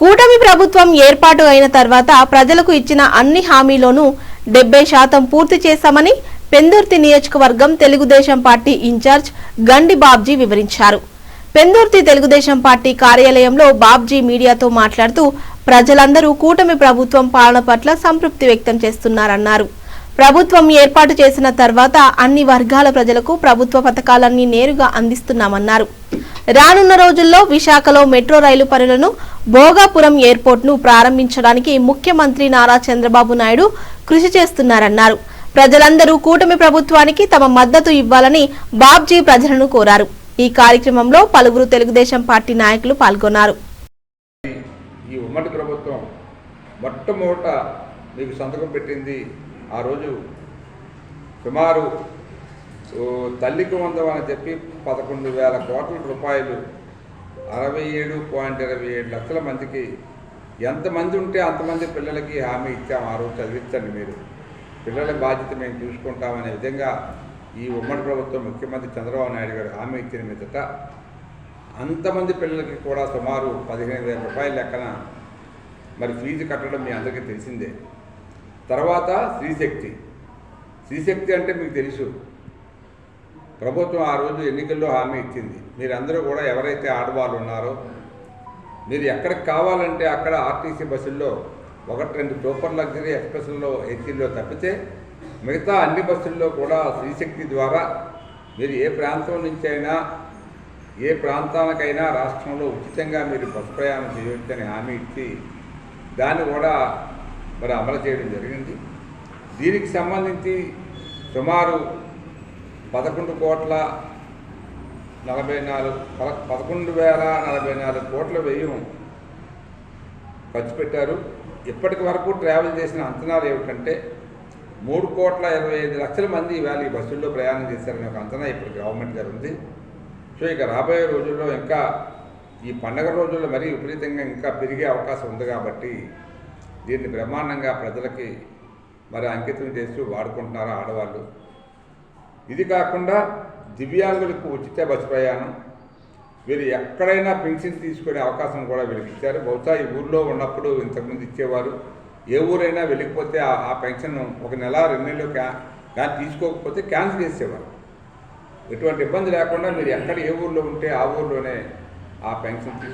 కూటమి ప్రభుత్వం ఏర్పాటు అయిన తర్వాత ప్రజలకు ఇచ్చిన అన్ని హామీలోనూ డెబ్బై శాతం పూర్తి చేశామని పెందుర్తి నియోజకవర్గం తెలుగుదేశం పార్టీ ఇన్ఛార్జ్ గండి బాబ్జీ వివరించారు. పెందుర్తి తెలుగుదేశం పార్టీ కార్యాలయంలో బాబ్జీ మీడియాతో మాట్లాడుతూ ప్రజలందరూ కూటమి ప్రభుత్వం పాలన పట్ల సంతృప్తి వ్యక్తం చేస్తున్నారన్నారు. ప్రభుత్వం ఏర్పాటు చేసిన తర్వాత అన్ని వర్గాల ప్రజలకు ప్రభుత్వ పథకాలన్నీ నేరుగా అందిస్తున్నామన్నారు. రానున్న రోజుల్లో విశాఖలో మెట్రో రైలు పనులను భోగాపురం ఎయిర్పోర్ట్ను ప్రారంభించడానికి ముఖ్యమంత్రి నారా చంద్రబాబు నాయుడు కృషి చేస్తున్నారన్నారు. ప్రజలందరూ కూటమి ప్రభుత్వానికి తమ మద్దతు ఇవ్వాలని బాబ్జీ ప్రజలను కోరారు. ఈ కార్యక్రమంలో పలువురు తెలుగుదేశం పార్టీ నాయకులు పాల్గొన్నారు. ఈ ఉమ్మడి ప్రభుత్వం మొట్టమొదట మీకు సంతకం పెట్టింది ఆ రోజు సుమారు తల్లికి వందం అని చెప్పి పదకొండు వేల కోట్ల రూపాయలు అరవై ఏడు పాయింట్ ఇరవై ఏడు లక్షల మందికి ఎంతమంది ఉంటే అంతమంది పిల్లలకి హామీ ఇచ్చాం ఆ రోజు చదివించండి మీరు. పిల్లల బాధ్యత మేము చూసుకుంటామనే విధంగా ఈ ఉమ్మడి ప్రభుత్వం ముఖ్యమంత్రి చంద్రబాబు నాయుడు గారు హామీ ఇచ్చిన మీదట అంతమంది పిల్లలకి కూడా సుమారు పదిహేను వేల రూపాయల లెక్కన మరి ఫీజు కట్టడం మీ అందరికీ తెలిసిందే. తర్వాత శ్రీశక్తి. శ్రీశక్తి అంటే మీకు తెలుసు. ప్రభుత్వం ఆ రోజు ఎన్నికల్లో హామీ ఇచ్చింది. మీరందరూ కూడా ఎవరైతే ఆడవాళ్ళు ఉన్నారో మీరు ఎక్కడికి కావాలంటే అక్కడ ఆర్టీసీ బస్సుల్లో ఒకటి రెండు సూపర్ లగ్జరీ ఎక్స్ప్రెస్లో ఏసీల్లో తప్పితే మిగతా అన్ని బస్సుల్లో కూడా శ్రీశక్తి ద్వారా మీరు ఏ ప్రాంతం నుంచి అయినా ఏ ప్రాంతానికైనా రాష్ట్రంలో ఉచితంగా మీరు బస్సు ప్రయాణం చేయవచ్చని హామీ ఇచ్చి దాన్ని కూడా మరి అమలు చేయడం జరిగింది. దీనికి సంబంధించి సుమారు పదకొండు కోట్ల నలభై నాలుగు పద పదకొండు వేల నలభై నాలుగు కోట్ల వ్యయం ఖర్చు పెట్టారు. ఇప్పటికి వరకు ట్రావెల్ చేసిన అంచనాలు ఏమిటంటే మూడు కోట్ల ఇరవై ఐదు లక్షల మంది ఇవాళ ఈ బస్సుల్లో ప్రయాణం చేశారనే ఒక అంచనా ఇప్పుడు గవర్నమెంట్ గారు ఉంది. సో ఇక రాబోయే రోజుల్లో ఇంకా ఈ పండగ రోజుల్లో మరీ విపరీతంగా ఇంకా పెరిగే అవకాశం ఉంది కాబట్టి దీన్ని బ్రహ్మాండంగా ప్రజలకి మరి అంకితం చేస్తూ వాడుకుంటున్నారు ఆడవాళ్ళు? ఇది కాకుండా దివ్యాంగులకు ఉచిత బస్సు ప్రయాణం. వీరు ఎక్కడైనా పెన్షన్ తీసుకునే అవకాశం కూడా వీళ్ళకి ఇచ్చారు. బహుశా ఈ ఊళ్ళో ఉన్నప్పుడు ఇంతకుముందు ఇచ్చేవారు. ఏ ఊరైనా వెళ్ళిపోతే ఆ- పెన్షన్ ఒక నెల రెండు నెలలు క్యా తీసుకోకపోతే క్యాన్సిల్ చేసేవారు. ఎటువంటి ఇబ్బంది లేకుండా మీరు ఎక్కడ ఏ ఊళ్ళో ఉంటే ఆ ఊళ్ళోనే ఆ పెన్షన్